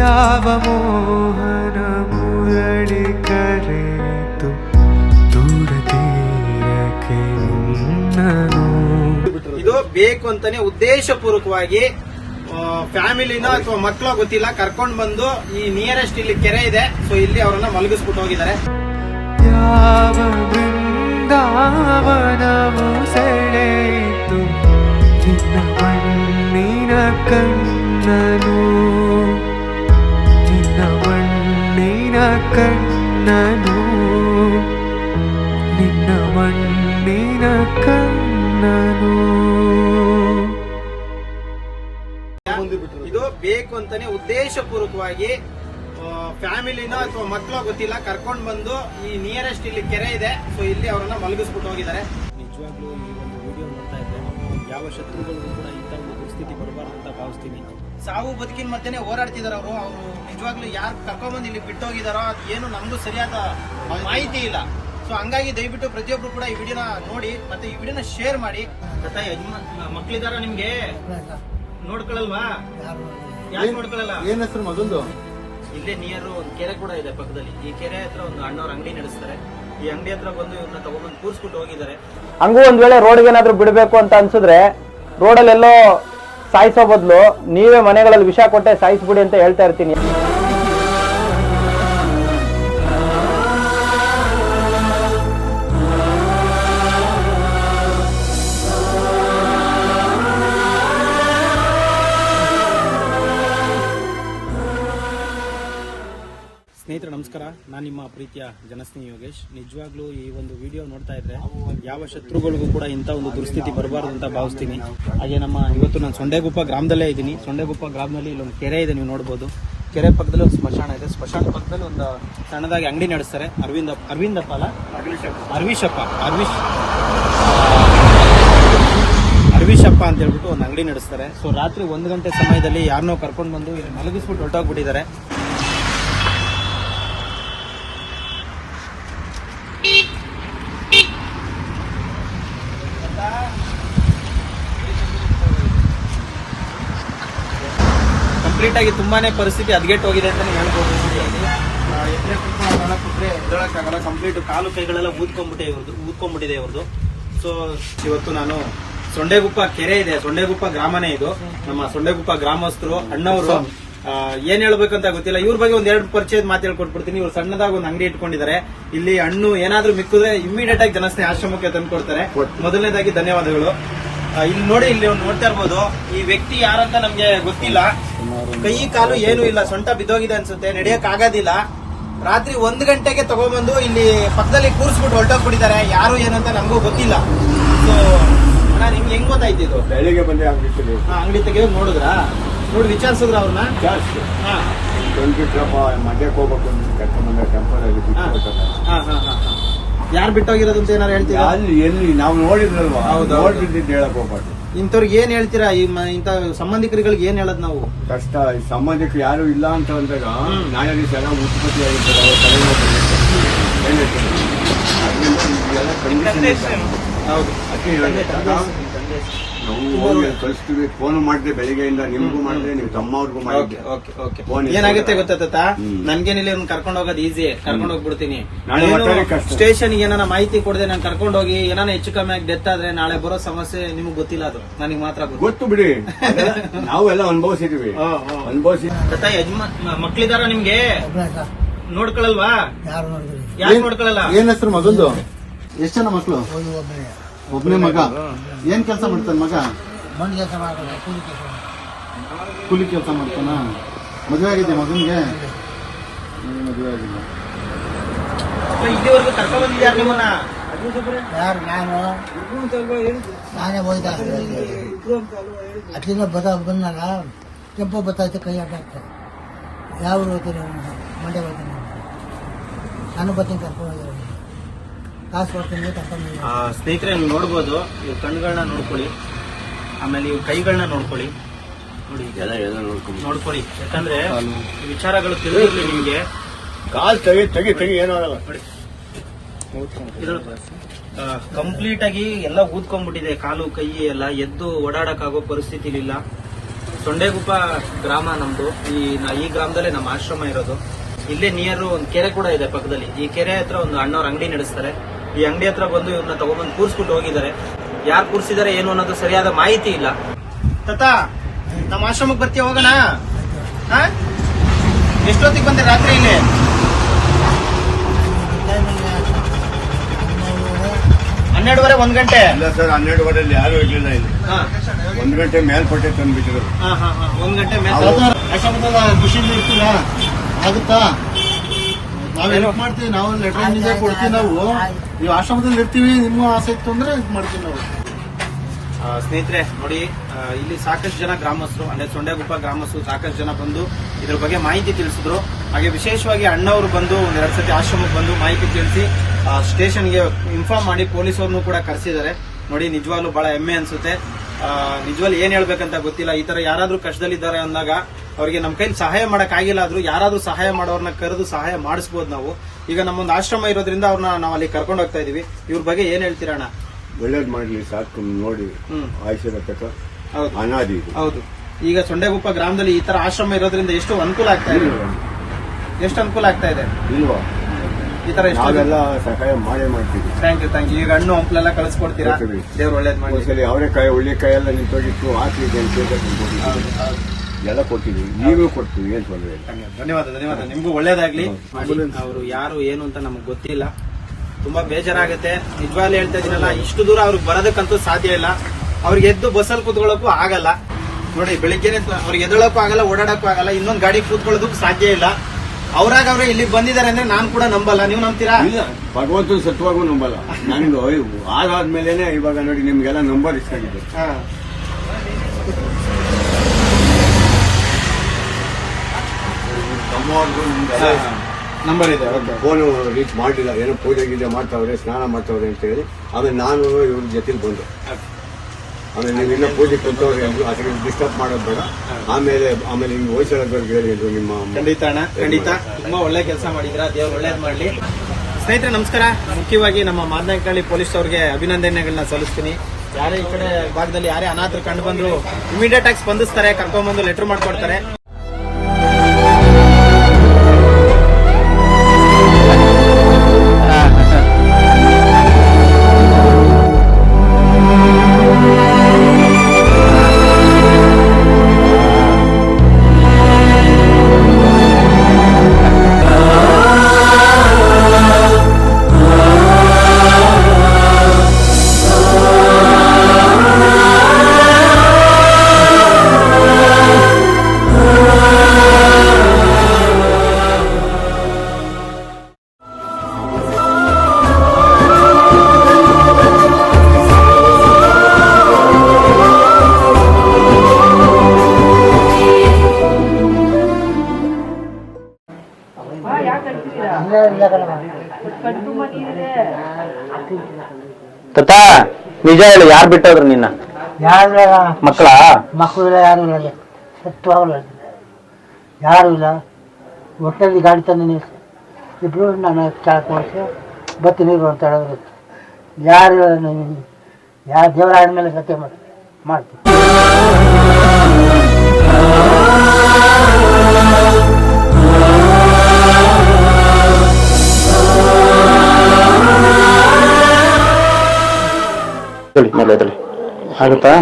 ಯಾವ ಮೋಹನ ಮುರಳಿ ಕರೆಯಿತು? ದೂರ ತೀರಕ್ಕೆ ನಿನ್ನನು ಇದು ಬೇಕು ಅಂತಾನೆ ಉದ್ದೇಶಪೂರ್ವಕವಾಗಿ ಫ್ಯಾಮಿಲಿನ ಅಥವಾ ಮಕ್ಕಳ ಗೊತ್ತಿಲ್ಲ ಕರ್ಕೊಂಡು ಬಂದು ಈ ನಿಯರೆಸ್ಟ್ ಇಲ್ಲಿ ಕೆರೆ ಇದೆ. ಸೊ ಇಲ್ಲಿ ಅವರನ್ನ ಮಲಗಿಸ್ಬಿಟ್ಟು ಹೋಗಿದ್ದಾರೆ. ಯಾವ ಬೃಂದಾವನವು ಸೆಳೆಯಿತು? ನಿನ್ನ ಕಣ್ಣನು. ಕಣ್ಣನು. ನಿನ್ನ ಮಣ್ಣಿನ ಕಣ್ಣನು. ಇದು ಬೇಕು ಅಂತಾನೆ ಉದ್ದೇಶಪೂರ್ವಕವಾಗಿ ಫ್ಯಾಮಿಲಿನ ಅಥವಾ ಮಕ್ಕಳು ಗೊತ್ತಿಲ್ಲ ಕರ್ಕೊಂಡು ಬಂದು ಈ ನಿಯರೆಸ್ಟ್ ಇಲ್ಲಿ ಕೆರೆ ಇದೆ. ಸೊ ಇಲ್ಲಿ ಅವರನ್ನ ಮಲಗಿಸ್ಬಿಟ್ಟು ಹೋಗಿದ್ದಾರೆ. ನಿಜವಾಗ್ಲೂ ಈ ಒಂದು ವಿಡಿಯೋ ನೋಡ್ತಾ ಇದ್ದೆ ಯಾವ ಶತ್ರುಗಳು ಕೂಡ ಇಂಥ ಒಂದು ಪರಿಸ್ಥಿತಿ ಬರಬಾರ್ದು ಅಂತ ಭಾವಿಸ್ತೀನಿ ಸಾವು ಬದುಕಿನ ಮತ್ತೆನೇ ಹೋರಾಡ್ತಿದಾರೆ ಅವರು. ಅವರು ನಿಜವಾಗ್ಲೂ ಯಾರು ಕರ್ಕೊಂಡ್ಬಂದು ಇಲ್ಲಿ ಬಿಟ್ಟು ಹೋಗಿದಾರೋ ಅದು ಏನು ನಮಗೂ ಸರಿಯಾದ ಮಾಹಿತಿ ಇಲ್ಲ. ಸೊ ಹಂಗಾಗಿ ದಯವಿಟ್ಟು ಪ್ರತಿಯೊಬ್ರು ಕೂಡ ಈ ವಿಡಿಯೋನ ನೋಡಿ ಮತ್ತೆ ಈ ವಿಡಿಯೋನ ಶೇರ್ ಮಾಡಿ. ಮಕ್ಕಳಿದಾರ ಯಜಮಾನ್ ಮಕ್ಳಿದಾರ ನಿಮ್ಗೆ? ನೋಡ್ಕೊಳಲ್ವಾ? ಯಾಕೆ ನೋಡ್ಕೊಳಲ್ಲ? ಏನ್ ಹೆಸರು ಮಗಂದು? ಇಲ್ಲೇ ನಿಯರ್ ಒಂದು ಕೆರೆ ಕೂಡ ಇದೆ ಪಕ್ಕದಲ್ಲಿ. ಈ ಕೆರೆ ಹತ್ರ ಒಂದು ಅಣ್ಣವ್ರ ಅಂಗಡಿ ನಡೆಸ್ತಾರೆ. ಈ ಅಂಗಡಿ ಹತ್ರ ಬಂದು ಇವ್ರನ್ನ ತಗೊಂಡ್ಬಂದು ಕೂರಿಸ್ಬಿಟ್ಟು ಹೋಗಿದ್ದಾರೆ. ಹಂಗೂ ಒಂದ್ ವೇಳೆ ರೋಡ್ಗೆ ಏನಾದ್ರು ಬಿಡಬೇಕು ಅಂತ ಅನ್ಸಿದ್ರೆ ರೋಡಲ್ಲೆಲ್ಲೋ ಸಾಯಿಸೋ ಬದಲು ನೀವೇ ಮನೆಗಳಲ್ಲಿ ವಿಷ ಕೊಟ್ಟೆ ಸಾಯಿಸ್ಬಿಡಿ ಅಂತ ಹೇಳ್ತಾ ಇರ್ತೀನಿ. ಸ್ನೇಹಿತರೆ, ನಮಸ್ಕಾರ. ನಾನು ನಿಮ್ಮ ಪ್ರೀತಿಯ ಜನಸ್ನೇಹಿ ಯೋಗೇಶ್. ನಿಜವಾಗ್ಲೂ ಈ ಒಂದು ವಿಡಿಯೋ ನೋಡ್ತಾ ಇದ್ರೆ ಯಾವ ಶತ್ರುಗಳಿಗೂ ಕೂಡ ಇಂಥ ಒಂದು ದುಸ್ಥಿತಿ ಬರಬಾರ್ದು ಅಂತ ಭಾವಿಸ್ತೀನಿ. ಹಾಗೆ ನಮ್ಮ ಇವತ್ತು ನಾನು ಸೊಂಡೆಗುಪ್ಪ ಗ್ರಾಮದಲ್ಲೇ ಇದ್ದೀನಿ. ಸೊಂಡೆಗುಪ್ಪ ಗ್ರಾಮದಲ್ಲಿ ಇಲ್ಲೊಂದು ಕೆರೆ ಇದೆ, ನೀವು ನೋಡ್ಬೋದು. ಕೆರೆ ಪಕ್ಕದಲ್ಲಿ ಒಂದು ಸ್ಮಶಾನ ಇದೆ. ಸ್ಮಶಾನ ಪಕ್ಕದಲ್ಲಿ ಒಂದು ಸಣ್ಣದಾಗಿ ಅಂಗಡಿ ನಡೆಸ್ತಾರೆ. ಅರವಿಂದ, ಅರವಿಂದಪ್ಪ ಅಲ್ಲ? ಅರ್ವಿಶಪ್ಪ. ಅರ್ವಿಶ್ ಅರ್ವಿಶಪ್ಪ ಅಂತ ಹೇಳ್ಬಿಟ್ಟು ಒಂದು ಅಂಗಡಿ ನಡೆಸ್ತಾರೆ. ಸೊ ರಾತ್ರಿ ಒಂದು ಗಂಟೆ ಸಮಯದಲ್ಲಿ ಯಾರನ್ನೋ ಕರ್ಕೊಂಡು ಬಂದು ಇಲ್ಲಿ ಮಲಗಿಸ್ಬಿಟ್ಟು ಹೊರಟೋಗ್ಬಿಟ್ಟಿದ್ದಾರೆ. ಕಂಪ್ಲೀಟ್ ಆಗಿ ತುಂಬಾನೇ ಪರಿಸ್ಥಿತಿ ಅದ್ಗೆಟ್ಟು ಹೋಗಿದೆ ಅಂತಾನೆ ಹೇಳ್ಬೋದು. ಕೂತ್ರೆ ಎದ್ದೇಳಕ್ಕಾಗಲ್ಲ ಕಂಪ್ಲೀಟ್ ಕಾಲು ಕೈಗಳೆಲ್ಲ ಊದ್ಕೊಂಡ್ಬಿಟ್ಟೆ ಇವ್ರದ್ದು ಊದ್ಕೊಂಡ್ಬಿಟ್ಟಿದೆ ಇವ್ರದ್ದು. ಸೊ ಇವತ್ತು ನಾನು ಸೊಂಡೆಗುಪ್ಪ ಕೆರೆ ಇದೆ ಸೊಂಡೆಗುಪ್ಪ ಗ್ರಾಮನೇ ಇದು. ನಮ್ಮ ಸೊಂಡೆಗುಪ್ಪ ಗ್ರಾಮಸ್ಥರು ಅಣ್ಣವರು ಏನ್ ಹೇಳ್ಬೇಕಂತ ಗೊತ್ತಿಲ್ಲ. ಇವ್ರ ಬಗ್ಗೆ ಒಂದ್ ಎರಡು ಪರಿಚಯದ ಮಾತು ಹೇಳ್ಕೊಟ್ಬಿಡ್ತೀನಿ. ಇವ್ರು ಸಣ್ಣದಾಗಿ ಒಂದು ಅಂಗಡಿ ಇಟ್ಕೊಂಡಿದ್ದಾರೆ. ಇಲ್ಲಿ ಹಣ್ಣು ಏನಾದ್ರೂ ಮಿಕ್ಕಿದ್ರೆ ಇಮಿಡಿಯೇಟ್ ಆಗಿ ಜನಸ್ನೇ ಆಶ್ರಮಕ್ಕೆ ತಂದು ಕೊಡ್ತಾರೆ ಮೊದಲನೇದಾಗಿ ಧನ್ಯವಾದಗಳು. ಇಲ್ಲಿ ನೋಡಿ ಇಲ್ಲಿ ನೋಡ್ತಾ ಇರ್ಬೋದು. ಈ ವ್ಯಕ್ತಿ ಯಾರಂತ ನಮ್ಗೆ ಗೊತ್ತಿಲ್ಲ. ಕೈ ಕಾಲು ಏನು ಇಲ್ಲ. ಸೊಂಟ ಬಿದ್ದೋಗಿದೆ ಅನ್ಸುತ್ತೆ. ನಡೆಯಕ್ ಆಗೋದಿಲ್ಲ. ರಾತ್ರಿ ಒಂದ್ ಗಂಟೆಗೆ ತಗೊಂಡ್ಬಂದು ಇಲ್ಲಿ ಪಕ್ಕದಲ್ಲಿ ಕೂರಿಸ್ಬಿಟ್ಟು ಹೊರಟೋಗ್ಬಿಟ್ಟಿದ್ದಾರೆ. ಯಾರು ಏನಂತ ನಮಗೂ ಗೊತ್ತಿಲ್ಲ. ಸೊ ಅಣ್ಣ ನಿಮ್ಗೆ ಹೆಂಗ್ ಗೊತ್ತಾಯ್ತು ಇದು? ಬೆಳಿಗ್ಗೆ ಬಂದೆ ಅಂಗಡಿ ಆ, ಅಂಗಡಿ ತೆಗೆದು ನೋಡಿದ್ರಾ? ನೋಡಿ ವಿಚಾರಿಸಿದ್ರ ಅವ್ರನ್ನ? ಜಾಸ್ತಿ ಹಾ. ಮದ್ಯಕ್ಕೆ ಹೋಗ್ಬೇಕು ಅಂತ ಕರ್ಕೊಂಡ್ ಬಂದ ಟೆಂಪರಲ್ಲಿ ಬಿಟ್ಬಿಟ್ಟಾರೆ ಹಾ ಹಾ ಹಾ. ಯಾರು ಬಿಟ್ಟೋಗಿರೋದು ಅಂತ ಏನಾರು ಹೇಳ್ತೀರಾ ಅಲ್ಲಿ ಎಲ್ಲಿ ನಾವು ನೋಡಿದ್ರಲ್ವಾ ಹೌದು, ಹೌದು. ನೋಡ್ಬಿಟ್ಟಿದ್ದು ಹೇಳಕ್ ಹೋಗ್ಬಾರ್ದು ಇಂಥವ್ರಿಗೆ ಏನ್ ಹೇಳ್ತೀರಾ ಈ ಮ- ಇಂಥ ಸಂಬಂಧಿಕರುಗಳಿಗೆ ಏನ್ ಹೇಳದ್ ನಾವು ಕಷ್ಟ ಈ ಸಂಬಂಧಕ್ಕೆ ಯಾರು ಇಲ್ಲ ಅಂತ ಅಂದಾಗ ಹ್ಮ್. ನಾಳೆ ದಿವಸ ಎಲ್ಲ ಉತ್ಪತ್ತಿ ಆಗಿರ್ತಾರೆ ಅವ್ರ ತಲೆನೋವು ಬರುತ್ತೆ. ಏನ್ ಹೇಳ್ತೀರಿ? ಅದ್ರಿಂದ ಇದೆಲ್ಲ condition ಇದೆ. ಹೌದು ಅದಕ್ಕೆ ಹೇಳಿದ್ದು. ನಾವು ಹೋಗಿ ಕಳಿಸ್ತೀವಿ. ಫೋನ್ ಮಾಡಿದೆ ಬೆಳಿಗ್ಗೆಯಿಂದ ನಿಮ್ಗೂ ಮಾಡಿದೆ ನಿಮ್ ತಮ್ಮವ್ರಿಗೂ ಓಕೆ ಮಾಡಿದ್ದೆ. ಓಕೆ ಓಕೆ ಫೋನ್ ಏನಾಗುತ್ತೆ ಗೊತ್ತಾ ತಾತ? ಕರ್ಕೊಂಡ್ ನನ್ಗೇನಿಲ್ಲ ಇವ್ನ ಕರ್ಕೊಂಡು ಹೋಗೋದು ಈಸಿ ಕರ್ಕೊಂಡು ಹೋಗ್ಬಿಡ್ತೀನಿ. ನಾಳೆ ಕಷ್ಟ. ಸ್ಟೇಷನ್ ಏನಾನ ಮಾಹಿತಿ ಕೊಡದೆ ನಾನು ಕರ್ಕೊಂಡು ಹೋಗಿ ಏನಾನ ಹೆಚ್ಚು ಕಮ್ಮಿ ಆಗಿ ಡೆತ್ ಆದ್ರೆ ನಾಳೆ ಬರೋ ಸಮಸ್ಯೆ ನಿಮ್ಗೆ ಗೊತ್ತಿಲ್ಲ ಅದು. ನನಗೆ ಮಾತ್ರ ಗೊತ್ತು. ಗೊತ್ತು ಬಿಡಿ. ಅದೆಲ್ಲ ನಾವೆಲ್ಲ ಅನುಭವಿಸಿದೀವಿ. ಹಾ. ಅನುಭವಿಸಿ ತಾತ ಯಜಮಾನ್ ಮಕ್ಳಿದಾರ ನಿಮ್ಗೆ? ನೋಡ್ಕೊಳಲ್ವಾ? ಯಾರು ನೋಡಿದ್ರಿ? ಯಾಕೆ ನೋಡ್ಕೊಳಲ್ಲ? ಏನ್ ಹೆಸರು ಮಗಂದು? ಎಷ್ಟು ಜನ ಮಕ್ಕಳು ಒಬ್ಬನೇ ಮಗ. ಏನ್ ಕೆಲಸ ಮಾಡ್ತಾನೆ ಮಗ? ಮಣ್ಣು ಕೆಲಸ ಮಾಡ್ತಾರೆ ಕೂಲಿ ಕೆಲಸ ಮಾಡ್ತಾರೆ. ಕೂಲಿ ಕೆಲಸ ಮಾಡ್ತಾನ? ಮದುವೆ ಆಗಿದೆ ಮಗನ್ಗೆ? ಹ್ಮ್, ಮದುವೆ ಆಗಿದೆ. ಇಲ್ಲಿವರೆಗೂ ಕರ್ಕೊಂಡ್ ಬಂದಿದ್ಯಾರ ನಿಮ್ಮನ್ನ? ಯಾರು ನಾನು? ನಾನೇ ಹೋಯ್ದ ಅಟ್ಲಿಂದ ಬದ ಬಂದಾಗ ಕೆಂಪು ಬತ್ತಾಯ್ತು ಕೈ ಅಡ್ಡಾಗ್ತಾರೆ ಯಾವ ಹೋಗ್ತೀನಿ ಮಂಡ್ಯ ಹೋಗ್ತೀನಿ ನಾನು ಬರ್ತೀನಿ ಕರ್ಕೊಂಡು ಹೋಗಿರೋ ಕಾಸು ಕೊಡ್ತೀನಿ ಕರ್ಕೊಂಡು ಹೋಗಿ ಆ, ಸ್ನೇಹಿತರೆ ನೀವು ನೋಡ್ಬೋದು. ಇವ್ ಕಣ್ಗಳನ್ನ ನೋಡ್ಕೊಳ್ಳಿ. ಆಮೇಲೆ ಇವ್ ಕೈಗಳನ್ನ ನೋಡ್ಕೊಳ್ಳಿ. ನೋಡಿ. ಎಲ್ಲ ಎಲ್ಲ ನೋಡ್ಕೊಂಡು. ನೋಡ್ಕೊಳ್ಳಿ. ಯಾಕಂದ್ರೆ ಈ ವಿಚಾರಗಳು ತಿಳಿದಿರ್ಲಿ ನಿಮ್ಗೆ. ಕಾಲ್ ತೆಗಿ ತೆಗಿ ತೆಗಿ ಏನೋ ಆಗಲ್ಲ. ಕಂಪ್ಲೀಟ್ ಆಗಿ ಎಲ್ಲ ಊದ್ಕೊಂಡ್ಬಿಟ್ಟಿದೆ. ಕಾಲು ಕೈ ಎಲ್ಲ ಎದ್ದು ಓಡಾಡಕ್ ಆಗೋ ಪರಿಸ್ಥಿತಿ ಇಲ್ಲ ತೊಂಡೆಗುಪ್ಪ ಗ್ರಾಮ ನಮ್ದು. ಈ ನ- ಈ ಗ್ರಾಮದಲ್ಲೇ ನಮ್ಮ ಆಶ್ರಮ ಇರೋದು. ಇಲ್ಲೇ ನಿಯರ್ ಒಂದು ಕೆರೆ ಕೂಡ ಇದೆ ಪಕ್ಕದಲ್ಲಿ. ಈ ಕೆರೆ ಹತ್ರ ಒಂದು ಅಣ್ಣವ್ರ ಅಂಗಡಿ ನಡೆಸ್ತಾರೆ. ಈ ಅಂಗಡಿ ಹತ್ರ ಬಂದು ಇವ್ರನ್ನ ತಗೊಂಡ್ಬಂದು ಕೂರಿಸ್ಬಿಟ್ಟು ಹೋಗಿದ್ದಾರೆ. ಯಾರು ಕೂರಿಸಿದಾರೆ ಏನು ಅನ್ನೋದು ಸರಿಯಾದ ಮಾಹಿತಿ ಇಲ್ಲ. ತತ್ತ ನಮ್ಮ ಆಶ್ರಮಕ್ಕೆ ಬರ್ತೀಯ ಹೋಗೋಣ? ಹಾ? ಎಷ್ಟೊತ್ತಿಗೆ ಬಂದೆ ರಾತ್ರಿ ಇಲ್ಲಿ? ಹನ್ನೆರಡುವರೆ ಒಂದ್ ಗಂಟೆ? ಇಲ್ಲ ಸರ್ ಹನ್ನೆರಡುವರೆ ಯಾರು ಇರ್ಲಿಲ್ಲ ಇಲ್ಲಿ. ಒಂದ್ ಗಂಟೆ ಮೇಲ್ಪಟ್ಟೆ ತಂದ್ಬಿಟ್ಟಿದ್ರು. ಹಾ, ಹಾ, ಹಾ. ಒಂದ್ ಗಂಟೆ ಖುಷಿಯಿಂದ ಇರ್ತೀರ? ಆಗುತ್ತಾ? ನಾವ್ ಹೆಲ್ಪ್ ಮಾಡ್ತೀವಿ ನಾವು ಲೆಟರ್ ಕೊಡ್ತೀವಿ ನಾವು. ನೀವು ಆಶ್ರಮದಲ್ಲಿ ಇರ್ತೀವಿ, ನಿಮ್ಮ ಆಸೆ ಇತ್ತು ಅಂದ್ರೆ ಇದು ಮಾಡ್ತೀವಿ ನಾವು. ಸ್ನೇಹಿತರೆ, ನೋಡಿ ಇಲ್ಲಿ ಸಾಕಷ್ಟು ಜನ ಗ್ರಾಮಸ್ಥರು, ಅಂದ್ರೆ ಸೊಂಡೆಗುಪ್ಪ ಗ್ರಾಮಸ್ಥರು ಸಾಕಷ್ಟು ಜನ ಬಂದು ಇದ್ರ ಬಗ್ಗೆ ಮಾಹಿತಿ ತಿಳಿಸಿದ್ರು. ಹಾಗೆ ವಿಶೇಷವಾಗಿ ಅಣ್ಣವರು ಬಂದು ಒಂದ್ ಎರಡ್ ಸತಿ ಆಶ್ರಮಕ್ಕೆ ಬಂದು ಮಾಹಿತಿ ತಿಳಿಸಿ ಸ್ಟೇಷನ್ಗೆ ಇನ್ಫಾರ್ಮ್ ಮಾಡಿ ಪೊಲೀಸರನ್ನು ಕೂಡ ಕರೆಸಿದ್ದಾರೆ. ನೋಡಿ, ನಿಜವಾಗ್ಲೂ ಬಹಳ ಹೆಮ್ಮೆ ಅನ್ಸುತ್ತೆ. ನಿಜವಾಗ್ಲೂ ಏನ್ ಹೇಳ್ಬೇಕಂತ ಗೊತ್ತಿಲ್ಲ. ಈ ತರ ಯಾರಾದ್ರೂ ಕಷ್ಟದಲ್ಲಿದ್ದಾರೆ ಅಂದಾಗ ಅವರಿಗೆ ನಮ್ಮ ಕೈಲಿ ಸಹಾಯ ಮಾಡಕ್ ಆಗಿಲ್ಲ ಆದ್ರೂ ಯಾರಾದ್ರೂ ಸಹಾಯ ಮಾಡೋರ್ನ ಕರೆದು ಸಹಾಯ ಮಾಡಿಸ್ಬೋದು ನಾವು. ಈಗ ನಮ್ಮೊಂದು ಆಶ್ರಮ ಇರೋದ್ರಿಂದ ಅವ್ರನ್ನ ನಾವು ಅಲ್ಲಿ ಕರ್ಕೊಂಡು ಹೋಗ್ತಾ ಇದೀವಿ. ಇವ್ರ ಬಗ್ಗೆ ಏನ್ ಹೇಳ್ತೀರಣ್ಣ ಒಳ್ಳೇದ್ ಮಾಡ್ಲಿ ಸಾಕು ನೋಡಿ. ಆಯುಷ್ಯದ ತಕ್ಕ ಅನಾದಿ ಇದು. ಹೌದು. ಈಗ ಸೊಂಡೆಗುಪ್ಪ ಗ್ರಾಮದಲ್ಲಿ ಈ ತರ ಆಶ್ರಮ ಇರೋದ್ರಿಂದ ಎಷ್ಟು ಅನುಕೂಲ ಆಗ್ತಾ ಇದೆ? ಎಷ್ಟು ಅನುಕೂಲ ಆಗ್ತಾ ಇದೆ? ಇಲ್ವಾ? ಈ ತರ ಎಷ್ಟು ನಾವೆಲ್ಲ ಸಹಾಯ ಮಾಡೇ ಮಾಡ್ತೀವಿ. ಥ್ಯಾಂಕ್ ಯು ಥ್ಯಾಂಕ್ ಯು ಈಗ ಹಣ್ಣು ಹಂಪ್ಲೆಲ್ಲ ಕಳಿಸ್ಕೊಡ್ತೀರಾ. ದೇವ್ರು ಒಳ್ಳೇದ್ ಮಾಡಿ ಒಂದ್ಸಲಿ ಅವರೆಕಾಯಿ ಉಳ್ಳಿಕಾಯಿ ಎಲ್ಲ ನಿಂತೋಗಿತ್ತು ಹಾಕ್ಲಿಕ್ಕೆ ಅಂತ. ಎಲ್ಲ ಕೊಟ್ಟಿದ್ದೀವಿ ನೀವು ಕೊಡ್ತೀವಿ ಏನ್ ತೊಂದರೆ ಇಲ್ಲ. ಧನ್ಯವಾದ ಧನ್ಯವಾದ. ನಿಮ್ಗೂ ಒಳ್ಳೇದಾಗ್ಲಿ. ಅವರು ಯಾರು ಏನು ಅಂತ ನಮ್ಗೆ ಗೊತ್ತಿಲ್ಲ. ತುಂಬಾ ಬೇಜಾರಾಗುತ್ತೆ. ನಿಜವಾಗ್ಲೂ ಹೇಳ್ತಾ ಇದೀನಲ್ಲ ಇಷ್ಟು ದೂರ ಅವ್ರಿಗೆ ಬರೋದಕ್ಕಂತೂ ಸಾಧ್ಯ ಇಲ್ಲ. ಅವ್ರಿಗೆ ಎದ್ದು ಬಸ್ಸಲ್ಲಿ ಕೂತ್ಕೊಳ್ಳೋಕ್ಕೂ ಆಗಲ್ಲ. ನೋಡಿ ಬೆಳಿಗ್ಗೆನೆ ಅವ್ರಿಗೆ ಎದ್ದಳಕ್ಕೂ ಆಗಲ್ಲ ಓಡಾಡಕ್ಕೂ ಆಗಲ್ಲ ಇನ್ನೊಂದು ಗಾಡಿ ಕೂತ್ಕೊಳ್ಳೋದಕ್ಕೂ ಸಾಧ್ಯ ಇಲ್ಲ. ಅವ್ರಾಗ ಅವ್ರೆ ಇಲ್ಲಿ ಬಂದಿದ್ದಾರೆ ಅಂದ್ರೆ ನಾನು ಕೂಡ ನಂಬಲ್ಲ. ನೀವು ನಂಬ್ತೀರಾ? ಇಲ್ಲ ಭಗವಂತನ ಸತ್ವಾಗೂ ನಂಬಲ್ಲ. ನನಗೆ ಆಗಾದ್ಮೇಲೆ ಇವಾಗ ನೋಡಿ ನಿಮ್ಗೆಲ್ಲ ನಂಬರ್ ಇಷ್ಟಾಗಿದೆ. ನಂಬರ್ ಇದೆ ಫೋನ್ ರೀಚ್ ಮಾಡಿಲ್ಲ ಏನೋ ಪೂಜೆ ಗೀಜೆ ಮಾಡ್ತಾವ್ರೆ ಸ್ನಾನ ಮಾಡ್ತಾವ್ರೆ ಅಂತ ಹೇಳಿ ಆಮೇಲೆ ನಾನು ಇವ್ರ ಜೊತೆಲಿ ಬಂದೆ. ಆಮೇಲೆ ನೀವು ಇನ್ನೂ ಪೂಜೆ ಅಂದ್ರು ಅದಕ್ಕೆ ಡಿಸ್ಟರ್ಬ್ ಮಾಡೋದು ಬೇಡ. ಆಮೇಲೆ ಆಮೇಲೆ ಹಿಂಗೆ ಹೇಳಿ ಅಂದ್ರು ನಿಮ್ಮ ಖಂಡಿತ ಅಣ್ಣ ಖಂಡಿತ. ತುಂಬಾ ಒಳ್ಳೆ ಕೆಲಸ ಮಾಡಿದ್ರ ದೇವ್ರು ಒಳ್ಳೇದ್ ಮಾಡ್ಲಿ. ಸ್ನೇಹಿತರೆ ನಮಸ್ಕಾರ. ಮುಖ್ಯವಾಗಿ ನಮ್ಮ ಮಾದನಕಳ್ಳಿ ಪೊಲೀಸ್ ಅವ್ರಿಗೆ ಅಭಿನಂದನೆಗಳನ್ನ ಸಲ್ಲಿಸ್ತೀನಿ. ಯಾರೇ ಈ ಕಡೆ ಭಾಗದಲ್ಲಿ ಯಾರೇ ಅನಾಥರು ಕಂಡು ಬಂದ್ರು ಇಮಿಡಿಯೇಟ್ ಆಗಿ ಸ್ಪಂದಿಸ್ತಾರೆ ಕರ್ಕೊಂಡ್ಬಂದು ಲೆಟರ್ ಮಾಡ್ಕೊಡ್ತಾರೆ. ತತ್ತ ನಿಜ ಹೇಳಿ ಯಾರು ಬಿಟ್ಟೋದ್ರು ನಿನ್ನ? ಯಾರು ಮಕ್ಕಳ? ಮಕ್ಕಳು ಯಾರು ಇಲ್ಲ. ಸತ್ವಾಗಲ್ಲ ಯಾರು ಇಲ್ಲ. ಒಟ್ಟಲ್ಲಿ ಗಾಡಿ ತಂದು ನಿಲ್ಲಿಸಿ. ಇಬ್ರು ನಾನು ಕೆಳಕ್ಕೆ ಓಡಿಸಿ ಬರ್ತೀನಿ ಇರು ಅಂತ ಹೇಳಿದ್ರು. ಯಾರು ಇಲ್ಲ ಯಾರು ದೇವರ ಆದ್ಮೇಲೆ ಸತ್ಯ ಮಾಡಿ ಮಾಡ್ತೀನಿ. ಹೇಳಿ ಮೇಲೆ ಎದ್ದೇಳಿ. ಆಗುತ್ತಾ?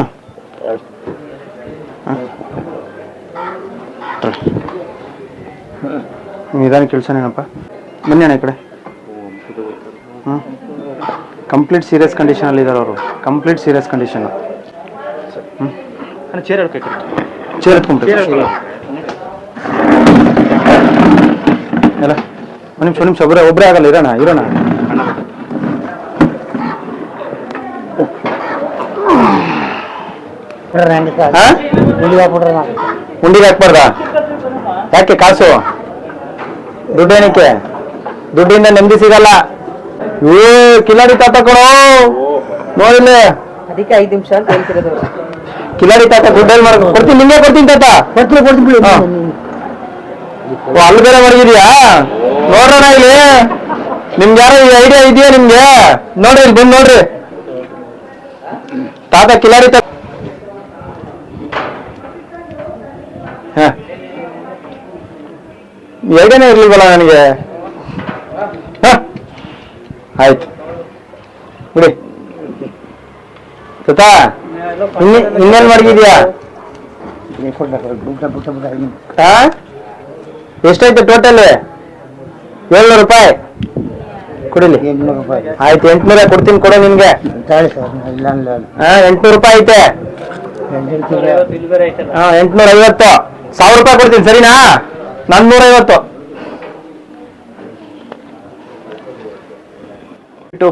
ಹ? ನಿಧಾನ ಕೆಲಸನೇನಪ್ಪ ಬನ್ನಿ ಅಣ್ಣ ಈ ಕಡೆ. ಹ್ಞೂ ಕಂಪ್ಲೀಟ್ ಸೀರಿಯಸ್ ಕಂಡೀಷನಲ್ಲಿ ಇದ್ದಾರೆ ಅವರು. ಕಂಪ್ಲೀಟ್ ಸೀರಿಯಸ್ ಕಂಡೀಷನ್ ಹ್ಞೂ ಚೇರ್ ಚೇರ್ ಎತ್ಕೊಂಬಿಟ್ಟು ಎಲ್ಲ. ಒಂದು ನಿಮಿಷ ಒಂದು ನಿಮಿಷ ಒಬ್ಬರೇ ಒಬ್ಬರೇ ಆಗಲ್ಲ ಇರೋಣ ಇರೋಣ. ಉಂಡಿಗೆ ಹಾಕ್ಬಾರ್ದ? ಯಾಕೆ ಕಾಸು? ದುಡ್ಡೇನಕ್ಕೆ ದುಡ್ಡಿಂದ ನೆಮ್ಮದಿ ಸಿಗಲ್ಲ. ಏ ಕಿಲಾಡಿ ತಾತ ಕೊಡೋ. ನೋಡಿಲ್ಲ ಅದಕ್ಕೆ ಐದು ನಿಮಿಷ ಅಂತ ಹೇಳ್ತಿರೋದು. ಕಿಲಾಡಿ ತಾತ ದುಡ್ಡಲ್ಲಿ ಮಾಡ ಕೊಡ್ತೀನಿ ನಿಂಗೆ ಕೊಡ್ತೀನಿ ತಾತ. ಕೊಡ್ತೀನಿ ಕೊಡ್ತೀನಿ ಓ ಅಲ್ಲಿ ಬೇರೆ ಮಡಗಿದ್ಯಾ ನೋಡ್ರಣ ಇಲ್ಲಿ. ನಿಮ್ಗೆ ಯಾರೋ ಈ ಐಡಿಯಾ ಇದೆಯಾ ನಿಮ್ಗೆ? ನೋಡ್ರಿ ಇಲ್ಲಿ ಬಂದು ನೋಡ್ರಿ. ತಾತ ಕಿಲಾಡಿ ತಾತ ಹ ಎರಡನೇ ಇರ್ಲಿಲ್ವಲ್ಲ ನನಗೆ? ಆಯ್ತು. ಬಿಡಿ. ಸುತಾ ಇನ್ನೇ ಇನ್ನೇನ್ ಮಡಗಿದ್ಯಾ ಹಾ? ಎಷ್ಟಾಯ್ತು ಟೋಟಲ್ ಏಳ್ನೂರು ರೂಪಾಯಿ? ಕುಡಿಲಿ. ಆಯ್ತು, ಎಂಟ್ನೂರ ಕೊಡ್ತೀನಿ ಕೊಡೋ ಹಾ, ಎಂಟ್ನೂರು ರೂಪಾಯಿ ಐತೆ. ಎಂಟ್ನೂರ ಐವತ್ತು ಸಾವಿರ ರೂಪಾಯಿ ಕೊಡ್ತೀನಿ, ಸರಿನಾ? ನನ್ ನೂರ ಐವತ್ತು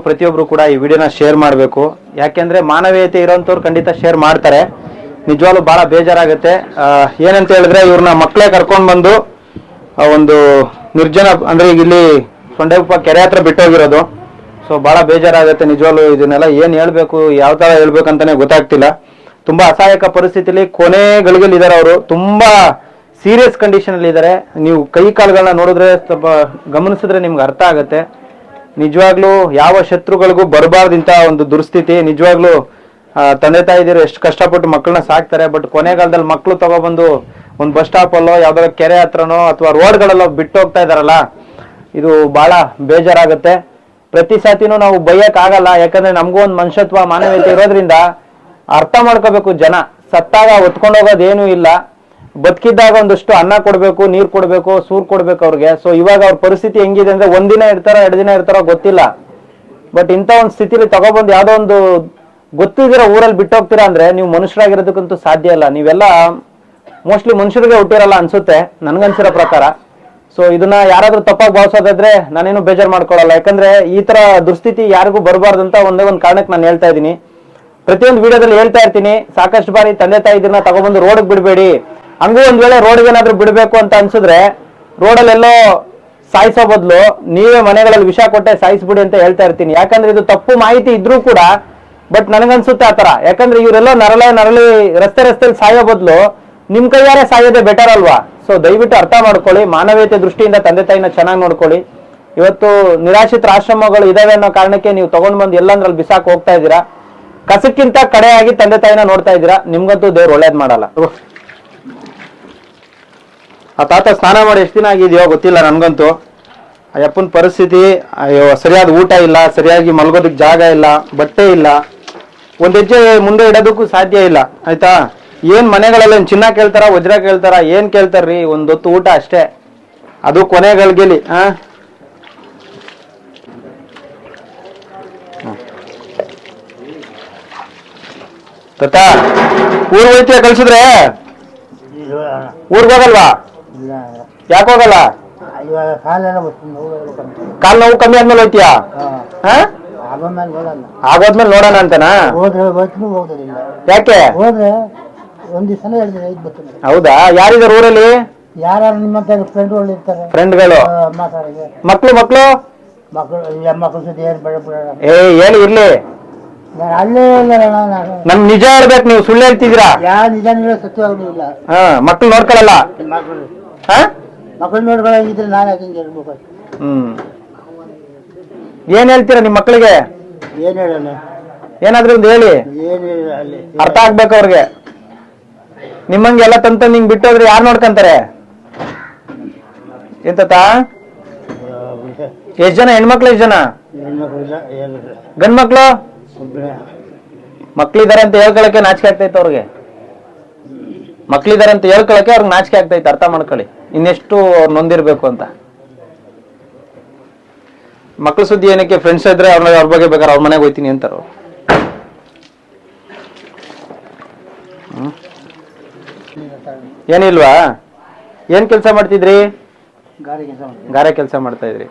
ಪ್ರತಿಯೊಬ್ರು ಕೂಡ ಈ ವಿಡಿಯೋನ ಶೇರ್ ಮಾಡಬೇಕು. ಯಾಕೆಂದ್ರೆ ಮಾನವೀಯತೆ ಇರೋಂಥವ್ರು ಖಂಡಿತ ಶೇರ್ ಮಾಡ್ತಾರೆ. ನಿಜವಾಗ್ಲೂ ಬಹಳ ಬೇಜಾರಾಗುತ್ತೆ. ಏನಂತ ಹೇಳಿದ್ರೆ ಇವ್ರನ್ನ ಮಕ್ಕಳೇ ಕರ್ಕೊಂಡ್ ಬಂದು ಒಂದು ನಿರ್ಜನ, ಅಂದ್ರೆ ಇಲ್ಲಿ ಸೊಂಡೆಪ್ಪ ಕೆರೆ ಹತ್ರ ಬಿಟ್ಟೋಗಿರೋದು. ಸೊ ಬಹಳ ಬೇಜಾರಾಗುತ್ತೆ ನಿಜವಾಗ್ಲೂ ಇದನ್ನೆಲ್ಲ ಏನ್ ಹೇಳ್ಬೇಕು, ಯಾವ ತರ ಹೇಳ್ಬೇಕಂತಾನೆ ಗೊತ್ತಾಗ್ತಿಲ್ಲ. ತುಂಬಾ ಅಸಹಾಯಕ ಪರಿಸ್ಥಿತಿಯಲ್ಲಿ ಕೊನೆ ಗಳಿಗೆಯಲ್ಲಿ ಇದಾರೆ ಅವರು. ತುಂಬಾ ಸೀರಿಯಸ್ ಕಂಡೀಷನ್ ಅಲ್ಲಿ ಇದ್ದಾರೆ. ನೀವು ಕೈ ಕಾಲುಗಳನ್ನ ನೋಡಿದ್ರೆ ಸ್ವಲ್ಪ ಗಮನಿಸಿದ್ರೆ ನಿಮ್ಗೆ ಅರ್ಥ ಆಗುತ್ತೆ. ನಿಜವಾಗ್ಲೂ ಯಾವ ಶತ್ರುಗಳಿಗೂ ಬರಬಾರ್ದಿಂತ ಒಂದು ದುರ್ಸ್ಥಿತಿ. ನಿಜವಾಗ್ಲೂ ತಂದೆ ತಾಯಿದಿರು ಎಷ್ಟು ಕಷ್ಟಪಟ್ಟು ಮಕ್ಕಳನ್ನ ಸಾಕ್ತಾರೆ. ಬಟ್ ಕೊನೆಗಾಲದಲ್ಲಿ ಮಕ್ಕಳು ತಗೊಬಂದು ಒಂದು ಬಸ್ ಸ್ಟಾಪ್ ಅಲ್ಲೋ, ಯಾವ್ದಾದ್ರು ಕೆರೆ ಹತ್ರನೋ ಅಥವಾ ರೋಡ್ಗಳಲ್ಲೋ ಬಿಟ್ಟು ಹೋಗ್ತಾ ಇದಾರಲ್ಲ ಇದು ಬಹಳ ಬೇಜಾರಾಗುತ್ತೆ. ಪ್ರತಿ ಸಾತಿನೂ ನಾವು ಬೈಯಕ್ ಆಗಲ್ಲ ಯಾಕಂದ್ರೆ ನಮಗೂ ಒಂದು ಮನುಷ್ಯತ್ವ, ಮಾನವೀಯತೆ ಇರೋದ್ರಿಂದ ಅರ್ಥ ಮಾಡ್ಕೋಬೇಕು ಜನ. ಸತ್ತಾಗ ಹೊತ್ಕೊಂಡು ಹೋಗೋದೇನೂ ಇಲ್ಲ. ಬದುಕಿದ್ದಾಗ ಒಂದಷ್ಟು ಅನ್ನ ಕೊಡಬೇಕು, ನೀರು ಕೊಡಬೇಕು, ಸೂರ್ ಕೊಡ್ಬೇಕು ಅವ್ರಿಗೆ. ಸೊ ಇವಾಗ ಅವ್ರ ಪರಿಸ್ಥಿತಿ ಹೆಂಗಿದೆ ಅಂದ್ರೆ ಒಂದಿನ ಇರ್ತಾರೋ, ಎರಡು ದಿನ ಇರ್ತಾರೋ ಗೊತ್ತಿಲ್ಲ. ಬಟ್ ಇಂಥ ಒಂದು ಸ್ಥಿತಿಲಿ ತಗೊಬಂದು ಯಾವುದೋ ಒಂದು ಗೊತ್ತಿದ್ರೆ ಊರಲ್ಲಿ ಬಿಟ್ಟೋಗ್ತೀರಾ ಅಂದ್ರೆ ನೀವು ಮನುಷ್ಯರಾಗಿರೋದಕ್ಕಂತೂ ಸಾಧ್ಯ ಇಲ್ಲ. ನೀವೆಲ್ಲ ಮೋಸ್ಟ್ಲಿ ಮನುಷ್ಯರಿಗೆ ಹುಟ್ಟಿರಲ್ಲ ಅನ್ಸುತ್ತೆ. ನನ್ಗನ್ಸಿರೋ ಪ್ರಕಾರ. ಸೊ ಇದನ್ನ ಯಾರಾದ್ರೂ ತಪ್ಪಾಗಿ ಭಾವಿಸೋದಾದ್ರೆ ನಾನೇನು ಬೇಜಾರು ಮಾಡ್ಕೊಳ್ಳಲ್ಲ ಯಾಕಂದ್ರೆ ಈ ತರ ದುಸ್ಥಿತಿ ಯಾರಿಗೂ ಅಂತ ಒಂದೇ ಒಂದು ಕಾರಣಕ್ಕೆ ನಾನು ಹೇಳ್ತಾ ಇದ್ದೀನಿ. ಪ್ರತಿಯೊಂದು ವಿಡಿಯೋದಲ್ಲಿ ಹೇಳ್ತಾ ಇರ್ತೀನಿ, ಸಾಕಷ್ಟು ಬಾರಿ ತಂದೆ ತಾಯಿ ಇದನ್ನ ತಗೊಬಂದು ರೋಡ್ಗೆ ಬಿಡಬೇಡಿ. ಹಂಗೂ ಒಂದ್ ವೇಳೆ ರೋಡ್ಗೆ ಏನಾದ್ರೂ ಬಿಡಬೇಕು ಅಂತ ಅನ್ಸಿದ್ರೆ ರೋಡಲ್ಲೆಲ್ಲೋ ಸಾಯಿಸೋ ಬದಲು ನೀವೇ ಮನೆಗಳಲ್ಲಿ ವಿಷ ಕೊಟ್ಟೆ ಸಾಯಿಸ್ಬಿಡಿ ಅಂತ ಹೇಳ್ತಾ ಇರ್ತೀನಿ. ಯಾಕಂದ್ರೆ ಇದು ತಪ್ಪು ಮಾಹಿತಿ ಇದ್ರೂ ಕೂಡ, ಬಟ್ ನನಗನ್ಸುತ್ತೆ ಆತರ. ಯಾಕಂದ್ರೆ ಇವರೆಲ್ಲ ನರಳೆ ನರಳಿ ರಸ್ತೆ ರಸ್ತೆಯಲ್ಲಿ ಸಾಯೋ ಬದಲು ನಿಮ್ ಕೈಯಾರೆ ಸಾಯೋದೆ ಬೆಟರ್ ಅಲ್ವಾ? ಸೊ ದಯವಿಟ್ಟು ಅರ್ಥ ಮಾಡ್ಕೊಳ್ಳಿ, ಮಾನವೀಯತೆ ದೃಷ್ಟಿಯಿಂದ ತಂದೆ ತಾಯಿನ ಚೆನ್ನಾಗಿ ನೋಡ್ಕೊಳ್ಳಿ. ಇವತ್ತು ನಿರಾಶ್ರಿತ ಆಶ್ರಮಗಳು ಇದಾವೆ ಅನ್ನೋ ಕಾರಣಕ್ಕೆ ನೀವು ತಗೊಂಡ್ ಬಂದು ಎಲ್ಲಂದ್ರಲ್ಲಿ ಬಿಸಾಕ್ ಹೋಗ್ತಾ ಇದ್ದೀರಾ? ಕಸಕ್ಕಿಂತ ಕಡೆಯಾಗಿ ತಂದೆ ತಾಯಿನ ನೋಡ್ತಾ ಇದ್ದೀರಾ? ನಿಮ್ಗಂತೂ ದೇವ್ರು ಒಳ್ಳೇದ್ ಮಾಡಲ್ಲ. ಆ ತಾತ ಸ್ನಾನ ಮಾಡಿ ಎಷ್ಟು ದಿನ ಆಗಿದೆಯೋ ಗೊತ್ತಿಲ್ಲ ನನ್ಗಂತೂ. ಆ ಯಪ್ಪನ ಪರಿಸ್ಥಿತಿ, ಅಯ್ಯೋ, ಸರಿಯಾದ ಊಟ ಇಲ್ಲ, ಸರಿಯಾಗಿ ಮಲ್ಗೋದಕ್ಕೆ ಜಾಗ ಇಲ್ಲ, ಬಟ್ಟೆ ಇಲ್ಲ. ಒಂದ್ ಹೆಜ್ಜೆ ಮುಂದೆ ಇಡೋದಕ್ಕೂ ಸಾಧ್ಯ ಇಲ್ಲ, ಆಯ್ತಾ? ಏನ್ ಮನೆಗಳಲ್ಲಿ ಚಿನ್ನ ಕೇಳ್ತಾರ, ವಜ್ರ ಕೇಳ್ತಾರ, ಏನ್ ಕೇಳ್ತಾರ್ರಿ? ಒಂದೊತ್ತು ಊಟ ಅಷ್ಟೇ. ಅದು ಕೊನೆಗಳಿಗೆಲಿ ಆ? ತಾತ ಊರ್ ಹೋಯ್ತೀಯ ಕಳ್ಸಿದ್ರೆ? ಊರ್ಗ್ ಹೋಗಲ್ವಾ? ಯಾಕೆ ಹೋಗಲ್ಲ? ಇವಾಗ ಕಾಲ್ ನೋವು ಕಮ್ಮಿ ಆದ್ಮೇಲೆ ಹೋಯ್ತೀಯಾ? ಹಾ? ಆಗೋದ್ಮೇಲೆ ನೋಡೋಣ ಅಂತನಾ? ಹೋಗೋದಿಲ್ಲ ಯಾಕೆ? ಹೋದ್ರೆ ಒಂದು ಐದು ಬರ್ತೀನಿ ಹೌದಾ? ಯಾರಿದಾರ ಊರಲ್ಲಿ? ಯಾರು ನಿಮ್ಮಂತ ಫ್ರೆಂಡ್ಗಳು. ಇರ್ತಾರೆ ಫ್ರೆಂಡ್ಗಳು ಮಕ್ಳು ಮಕ್ಳು? ಮಕ್ಕಳು ಮಕ್ಕಳ ಬೇಡ ಬಿಡೋಣ ಏ, ಹೇಳಿ, ಇರ್ಲಿ. ನಾನು ಅಲ್ಲೇ ನಮ್ ನಿಜ ಹೇಳ್ಬೇಕು ನೀವು ಸುಳ್ಳು ಹೇಳ್ತಿದ್ದೀರಾ? ಯಾವ ನಿಜ ಹಾ ಮಕ್ಳು ನೋಡ್ಕೊಳಲ್ಲ? ಮಕ್ಕಳು ಹಾ? ಮಕ್ಕಳು ನಾನು ಯಾಕೆ ಹೇಳ್ಬೇಕು? ಹ್ಮ್. ಏನ್ ಹೇಳ್ತೀರಾ ನಿಮ್ ಮಕ್ಳಿಗೆ? ಏನು ಹೇಳೋಣ? ಏನಾದ್ರೂ ಒಂದು ಹೇಳಿ. ಏನು ಹೇಳ ಅಲ್ಲಿ? ಅರ್ಥ ಆಗ್ಬೇಕು ಅವ್ರಿಗೆ. ನಿಮ್ಮಂಗೆ ಎಲ್ಲ ತಂತ ನಿಂಗ್ ಬಿಟ್ಟೋದ್ರೆ ಯಾರು ನೋಡ್ಕಂತಾರೆ? ಎಂತ ಎಷ್ಟ್ ಜನ? ಹೆಣ್ಮಕ್ಳು ಎಷ್ಟ್ ಜನ? ಹೆಣ್ಮಕ್ಳು ಇಲ್ಲ ಏನಿಲ್ಲ ಗಂಡ್ಮಕ್ಳು? ಮಕ್ಳಿದಾರೆ ಅಂತ ಹೇಳ್ಕೊಳಕ್ಕೆ ನಾಚಿಕೆ ಆಗ್ತೈತೆ ಅವ್ರಿಗೆ. ಮಕ್ಳಿದಾರೆ ಅಂತ ಹೇಳ್ಕೊಳಕ್ಕೆ ಅವ್ರಿಗೆ ನಾಚಿಕೆ ಆಗ್ತೈತೆ ಅರ್ಥ ಮಾಡ್ಕೊಳ್ಳಿ. ಇನ್ನೆಷ್ಟು ಅವ್ರು ನೊಂದಿರ್ಬೇಕು ಅಂತ. ಮಕ್ಳ ಸುದ್ದಿ ಏನಕ್ಕೆ ಫ್ರೆಂಡ್ಸ್ ಇದ್ರೆ ಅವ್ರ ಅವ್ರ ಬಗ್ಗೆ ಬೇಕಾದ್ರೆ ಅವ್ರ ಮನೆಗೆ ಹೋಯ್ತೀನಿ ಅಂತಾರ. ಏನಿಲ್ವಾ? ಏನ್ ಕೆಲಸ ಮಾಡ್ತಿದ್ರಿ? ಗಾರೆ ಕೆಲಸ ಮಾಡ್ತಾ ಇದ್ರಿ.